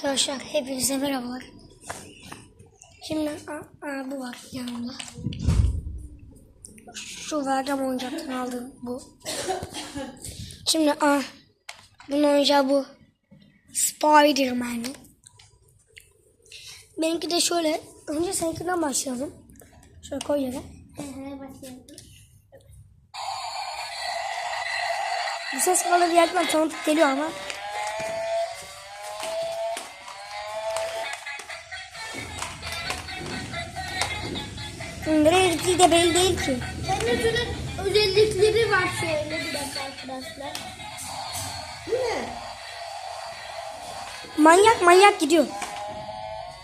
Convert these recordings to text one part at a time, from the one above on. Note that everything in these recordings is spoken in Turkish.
Arkadaşlar hepinize merhabalar. Şimdi aa, aa, bu var yanımda. Şu vereceğim oyuncaktan aldığım bu. Şimdi aa, bunun oyuncağı bu. Spider-Man'in. Benimki de şöyle. Önce seninkinden başlayalım. Şöyle koy yere. Bu ses bir yerden tanıdık geliyor ama. Nereye gittiği de belli değil ki. Kendisinin özellikleri var şöyle bir dakika arkadaşlar. Bu ne? Manyak manyak gidiyor.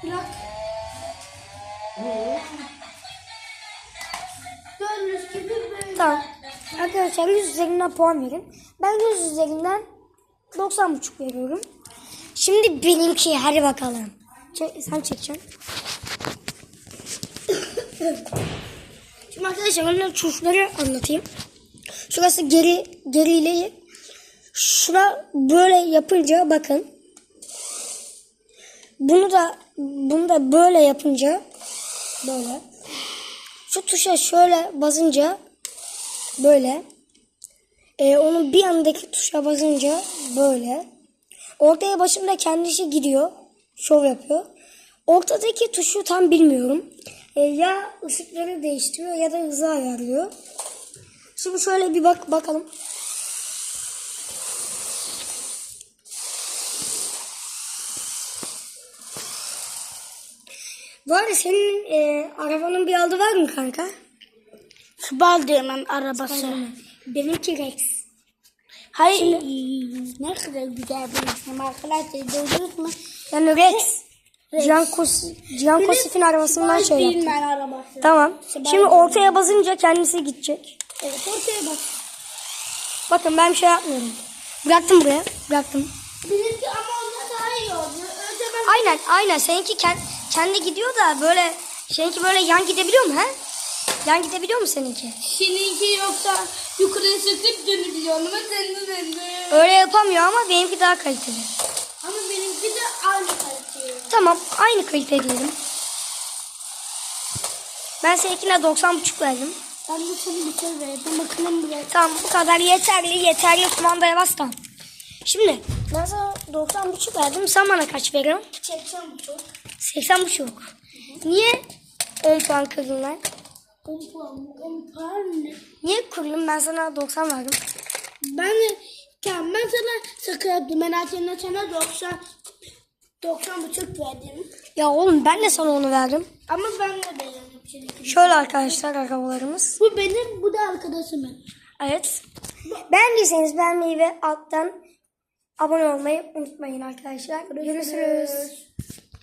Bırak. Gördüğünüz gibi böyle. Tamam. Arkadaşlar 100 üzerinden puan verin. Ben 100 üzerinden 90,5 veriyorum. Şimdi benimki hadi bakalım. Çek, sen çekeceksin. Şimdi arkadaşlar onların tuşları anlatayım. Şurası geri geriyle şuna böyle yapınca bakın. Bunu da bunu da böyle yapınca böyle. Şu tuşa şöyle basınca böyle. Ee, onun bir yanındaki tuşa basınca böyle. Ortaya başında kendisi gidiyor. Şov yapıyor. Ortadaki tuşu tam bilmiyorum. Ee, ya ışıkları değiştiriyor ya da hızı ayarlıyor. Şimdi şöyle bir bak bakalım. Bu arada senin e, arabanın bir adı var mı kanka? Spiderman arabası. Benimki Rex. Hayır. Ne kadar güzel bir isim arkadaşlar. Duydunuz mu? Yani Rex. Cihan, Kos Cihan Kosif'in arabasından şey yaptı. Spiderman arabası. Tamam. Şimdi ortaya basınca kendisi gidecek. Evet ortaya bak. Bakın ben bir şey yapmıyorum. Bıraktım buraya. Bıraktım. Benimki ama onda daha iyi oldu. Önce ben Aynen aynen. Seninki kend- kendi gidiyor da böyle seninki böyle yan gidebiliyor mu he? Yan gidebiliyor mu seninki? Seninki yoksa yukarı sıkıp dönebiliyor ama döndü döndü. Öyle yapamıyor ama benimki daha kaliteli. Benimki de aynı kalite. Tamam aynı kalite diyelim. Ben seninkine 90.5 verdim. Ben de sana bir şey verdim. Bakalım buraya. Tamam bu kadar yeterli. Yeterli kumandaya bas tamam. Şimdi ben sana 90.5 verdim. Sen bana kaç veriyorsun? Çekeceğim bu çok. 80.5. Niye 10 puan kırdın lan? 10 puan mı? 10 puan ne? Niye kırdın? Ben sana 90 verdim. Ben de tamam ben sana. Ben aslında sana 90 90 buçuk verdim. Ya oğlum ben de sana onu verdim. Ama ben de beğendim seninki. Şöyle arkadaşlar arabalarımız. Bu benim, bu da arkadaşımın. Evet. Beğendiyseniz beğenmeyi ve alttan abone olmayı unutmayın arkadaşlar. Görüşürüz.